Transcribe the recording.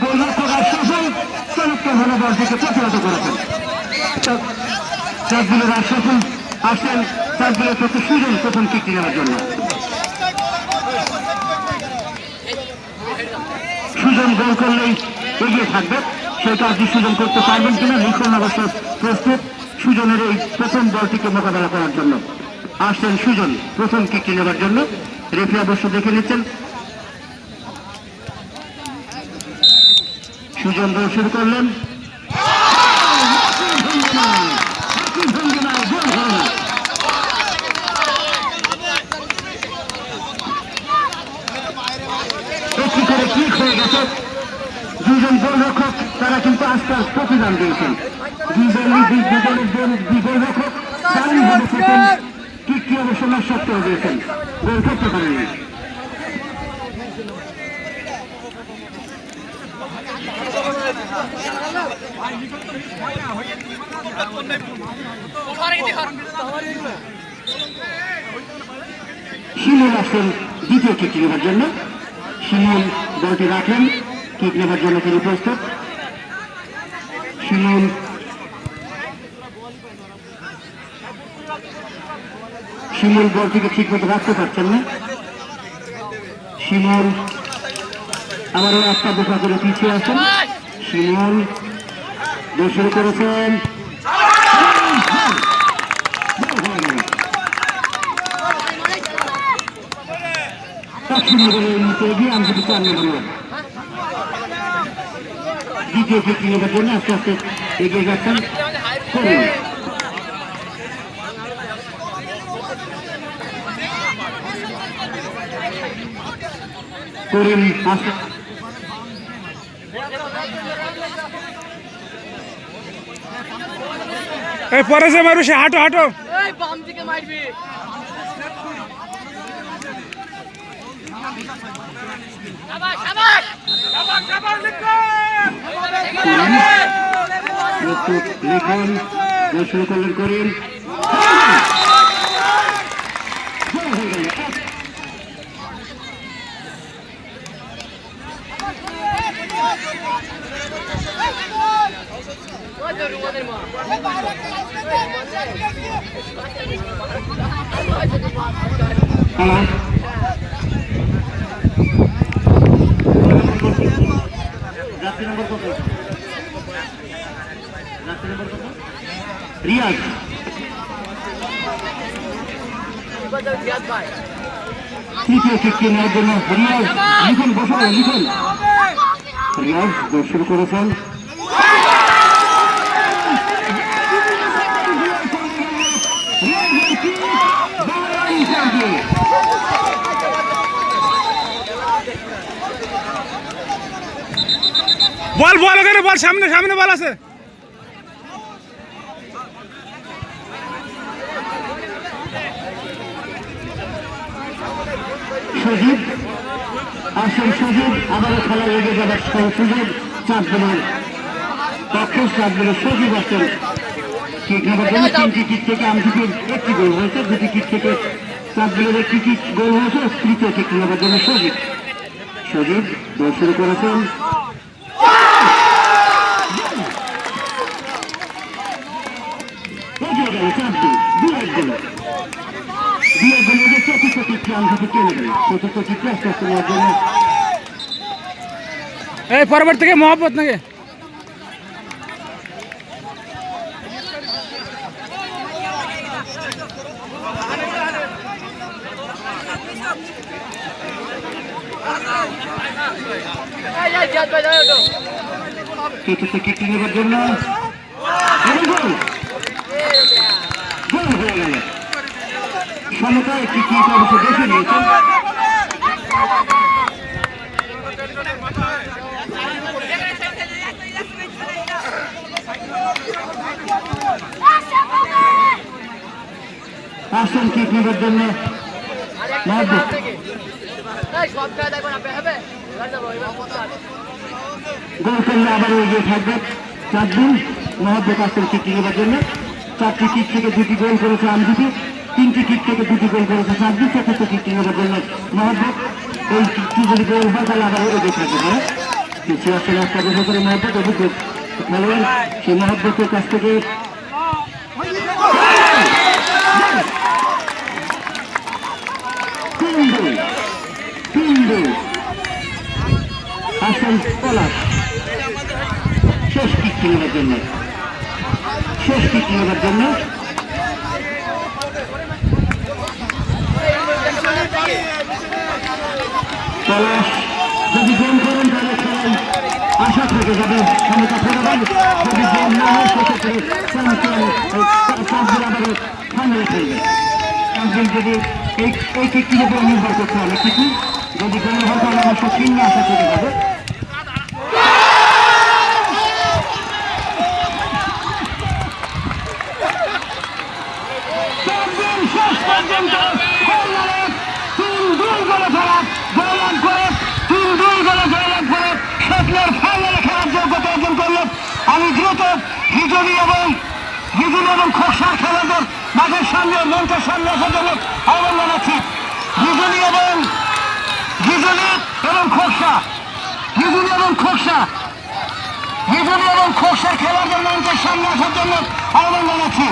গোলরক্ষক আশ্বাসন আসেন দিনের পক্ষে সুজন প্রথম কিকটি নেওয়ার জন্য সুজন গোল করলেই এগিয়ে থাকবে। সেই কাজটি সুজন করতে পারবেন কিনা লিখন অবশ্য প্রস্তুত সুজনের এই প্রথম দলটিকে মোকাবেলা করার জন্য। আসছেন সুজন, প্রথম কিকটি নেওয়ার জন্য। রেফি অবশ্য দেখে নিচ্ছেন। সুজন দল শুরু করলেন। করে দিয়েছেন। করতে পারেননি। শিমুল আসছেন দ্বিতীয় কিক নেবার জন্য। শিমুল বলটি রাখলেন। কিক নেবার জন্য তিনি প্রস্তুত। শিমুল শিমুল বলটিকে ঠিক মতো রাখতে পারছেন না। শিমুল, আবারও একটা দফা করে পিছিয়ে আছেন। শিমুল দোষ শুরু করেছেন নগরের নিতে এগিয়ে আমি চার নম্বর। দ্বিতীয় ফিফটি নেবার জন্য আস্তে আস্তে এগিয়ে যাচ্ছেন করুন করিম এই পরে যে মারু সে হাঁটো হাঁটো। মারবি প্রস্তুত লিখন শুরু করলেন করিম। গোল ভাই তৃতীয় কিককে নেওয়ার জন্য রিয়াজ লিখন বসে পড়ো, লিখন রিয়াজ শুরু করেছেন। বল বল ওখানে বল সামনে সামনে বল আছে সজীব আসেন সজীব আবারও খেলা লেগে যাবার সুযোগ চার দিনের পক্ষে, চার দিনের সজীব আসেন তিনটি কিট থেকে আমজুকের একটি গোল হয়েছে দুটি কিট থেকে চার দিনের একটি কিক গোল হয়েছে তৃতীয় কিট নেবার জন্য সজীব সজীব গোল করেছেন এগিয়ে গেল চার দিন দুই এক গোল দুই এক গোলের মধ্যে চতুর্থ কিকটি আমজুকে টেনে গেল চতুর্থ কিকটি আস্তে আস্তে নেওয়ার জন্য এই পরবর্তী থেকে মহব্বত নাকি এই এই জিয়াদ ভাই দাঁড়াও তো চতুর্থ কিকটি নেবার জন্য এবং গোল গোল হয়ে গেল সমতা একটি কিক অবশ্য দেখে নিয়েছেন আসেন কিক নেবার জন্য। আবার এগিয়ে থাকবে। চার দিন আসছেন কিক নেবার জন্য। চারটি কিক থেকে দুটি গোল করেছে আমজুটি তিনটি কিক থেকে দুটি গোল করেছে। চারটি চতুর্থ কিক নেবার জন্য মহাব্বত, এই কিকটি যদি গোল হয়, তাহলে আবার এগিয়ে থাকবে কিছু আসলে একটা বছর করে মহাব্বত অভিজ্ঞ খেলোয়াড়, সেই মহাব্বতের কাছ থেকে শেষ কিক নেবার জন্য, শেষ কিক নেবার জন্য পলাশ যদি গোল করেন তাহলে খেলায় আশা থেকে যাবে। ক্ষমতা ফেরাবেন যদি গোল না হয়, সেক্ষেত্রে চ্যাম্পিয়ন ফাইনালে খেলবে চ্যাম্পিয়ন যদি এই এই কিকটির উপর নির্ভর করতে হবে কিছু যদি গোল হয়, তাহলে অবশ্য শূন্য আশা থেকে যাবে চ্যাম্পিয়ন শেষ পর্যন্ত ফাইনালে তিন দুই গোলে ফেরাত জয়লাভ করে তিন দুই গোলে জয়লাভ করে স্বপ্নের ফাইনালে খেলার যোগ্যতা অর্জন করল আমি দ্রুত হিজনি এবং হিজনি এবং খোসার খেলাদের মাঠের সামনে মঞ্চের সামনে আসার জন্য আহ্বান জানাচ্ছি। হিজনি এবং হিজনি এবং খোসা হিজনি এবং খোসা হিজনি এবং খোসার খেলাদের মঞ্চের সামনে আসার জন্য আহ্বান জানাচ্ছি।